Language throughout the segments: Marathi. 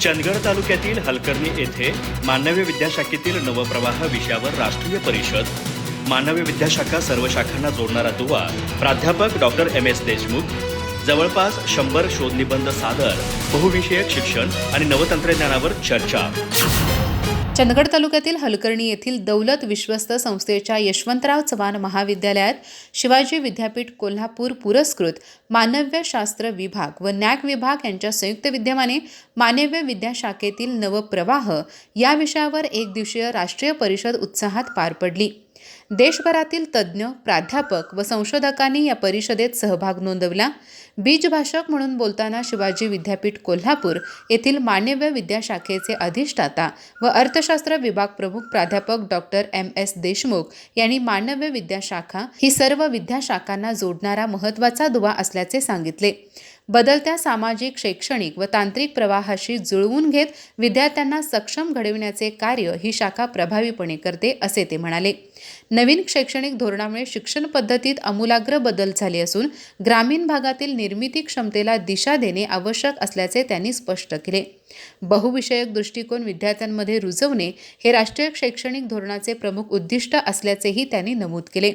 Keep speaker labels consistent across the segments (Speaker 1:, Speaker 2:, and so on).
Speaker 1: चंदगड तालुक्यातील हलकर्णी येथे मानव्य विद्याशाखेतील नवप्रवाह विषयावर राष्ट्रीय परिषद. मानव्य विद्याशाखा सर्व शाखांना जोडणारा दुवा प्राध्यापक डॉक्टर एम. एस. देशमुख. जवळपास शंभर शोधनिबंध सादर बहुविषयक शिक्षण आणि नवतंत्रज्ञानावर चर्चा.
Speaker 2: चंदगड तालुक्यातील हलकर्णी येथील दौलत विश्वस्त संस्थेच्या यशवंतराव चव्हाण महाविद्यालयात शिवाजी विद्यापीठ कोल्हापूर पुरस्कृत मानव्यशास्त्र विभाग व नॅक विभाग यांच्या संयुक्त विद्यमाने मानव्य विद्याशाखेतील नवप्रवाह या विषयावर एक दिवसीय राष्ट्रीय परिषद उत्साहात पार पडली. देशभरातील तज्ज्ञ प्राध्यापक व संशोधकांनी या परिषदेत सहभाग नोंदवला. बीजभाषक म्हणून बोलताना शिवाजी विद्यापीठ कोल्हापूर येथील मानव्य विद्याशाखेचे अधिष्ठाता व अर्थशास्त्र विभाग प्रमुख प्राध्यापक डॉक्टर एम. एस. देशमुख यांनी मानव्य विद्याशाखा ही सर्व विद्याशाखांना जोडणारा महत्त्वाचा दुवा असल्याचे सांगितले. बदलत्या सामाजिक शैक्षणिक व तांत्रिक प्रवाहाशी जुळवून घेत विद्यार्थ्यांना सक्षम घडविण्याचे कार्य ही शाखा प्रभावीपणे करते असे ते म्हणाले. नवीन शैक्षणिक धोरणामुळे शिक्षण पद्धतीत आमूलाग्र बदल झाले असून ग्रामीण भागातील निर्मिती क्षमतेला दिशा देणे आवश्यक असल्याचे त्यांनी स्पष्ट केले. बहुविषयक दृष्टिकोन विद्यार्थ्यांमध्ये रुजवणे हे राष्ट्रीय शैक्षणिक धोरणाचे प्रमुख उद्दिष्ट असल्याचेही त्यांनी नमूद केले.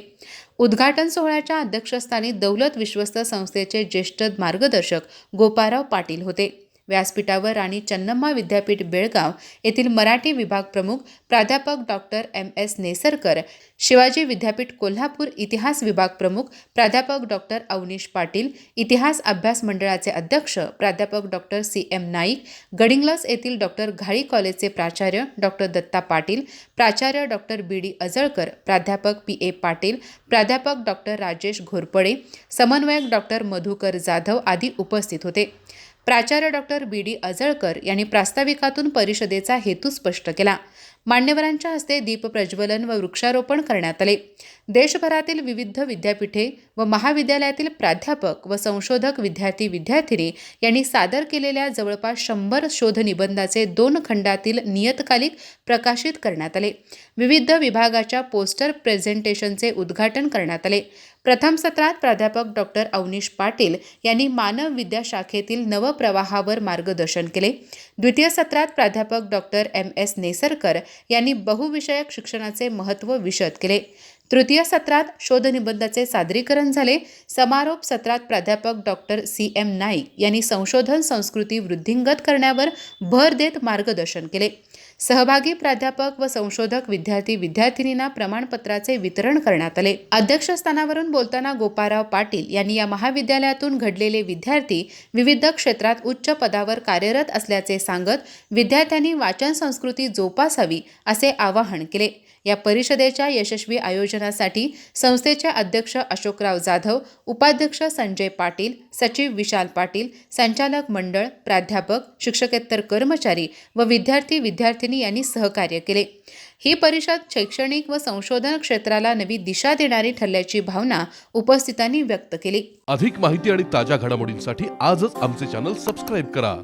Speaker 2: उद्घाटन सोहळ्याच्या अध्यक्षस्थानी दौलत विश्वस्त संस्थेचे ज्येष्ठ मार्गदर्शक गोपाराव पाटील होते. व्यासपीठावर राणी चन्नम्मा विद्यापीठ बेळगाव येथील मराठी विभाग प्रमुख प्राध्यापक doctor M. S. Nesarkar Shivaji विद्यापीठ कोल्हापूर इतिहास विभाग प्रमुख प्राध्यापक डॉक्टर अवनीश पाटील इतिहास अभ्यास मंडळाचे अध्यक्ष प्राध्यापक doctor C. M. Naik Gadhinglaj येथील डॉक्टर घाळी कॉलेजचे प्राचार्य डॉक्टर दत्ता पाटील प्राचार्य डॉक्टर बी. डी. अजळकर प्राध्यापक पी. ए. पाटील प्राध्यापक डॉक्टर राजेश घोरपडे समन्वयक डॉक्टर मधुकर जाधव आदी उपस्थित होते. प्राचार्य डॉक्टर बी. डी. अजळकर यांनी प्रास्ताविकातून परिषदेचा हेतू स्पष्ट केला. मान्यवरांच्या हस्ते दीपप्रज्वलन व वृक्षारोपण करण्यात आले. देशभरातील विविध विद्यापीठे व महाविद्यालयातील प्राध्यापक व संशोधक विद्यार्थी विद्यार्थिनी यांनी सादर केलेल्या जवळपास शंभर शोधनिबंधाचे दोन खंडातील नियतकालिक प्रकाशित करण्यात आले. विविध विभागाच्या पोस्टर प्रेझेंटेशनचे उद्घाटन करण्यात आले. प्रथम सत्रात प्राध्यापक डॉक्टर अवनीश पाटील यांनी मानव विद्याशाखेतील नवप्रवाहावर मार्गदर्शन केले. द्वितीय सत्रात प्राध्यापक डॉक्टर एम. एस. नेसरकर यांनी बहुविषयक शिक्षणाचे महत्त्व विशद केले. तृतीय सत्रात शोधनिबंधाचे सादरीकरण झाले. समारोप सत्रात प्राध्यापक डॉक्टर सी एम नाईक यांनी संशोधन संस्कृती वृद्धिंगत करण्यावर भर देत मार्गदर्शन केले. सहभागी प्राध्यापक व संशोधक विद्यार्थी विद्यार्थिनींना प्रमाणपत्राचे वितरण करण्यात आले. अध्यक्षस्थानावरून बोलताना गोपाराव पाटील यांनी या महाविद्यालयातून घडलेले विद्यार्थी विविध क्षेत्रात उच्च पदावर कार्यरत असल्याचे सांगत विद्यार्थ्यांनी वाचन संस्कृती जोपासावी असे आवाहन केले. या परिषदेच्या यशस्वी आयोजनासाठी संस्थेचे अध्यक्ष अशोकराव जाधव उपाध्यक्ष संजय पाटील सचिव विशाल पाटील संचालक मंडळ प्राध्यापक शिक्षकेतर कर्मचारी व विद्यार्थी विद्यार्थिनी यांनी सहकार्य केले. ही परिषद शैक्षणिक व संशोधन क्षेत्राला नवी दिशा देणारी ठरल्याची भावना उपस्थितांनी व्यक्त केली.
Speaker 3: अधिक माहिती आणि ताज्या घडामोडींसाठी आजच आमचे चॅनल सबस्क्राईब करा.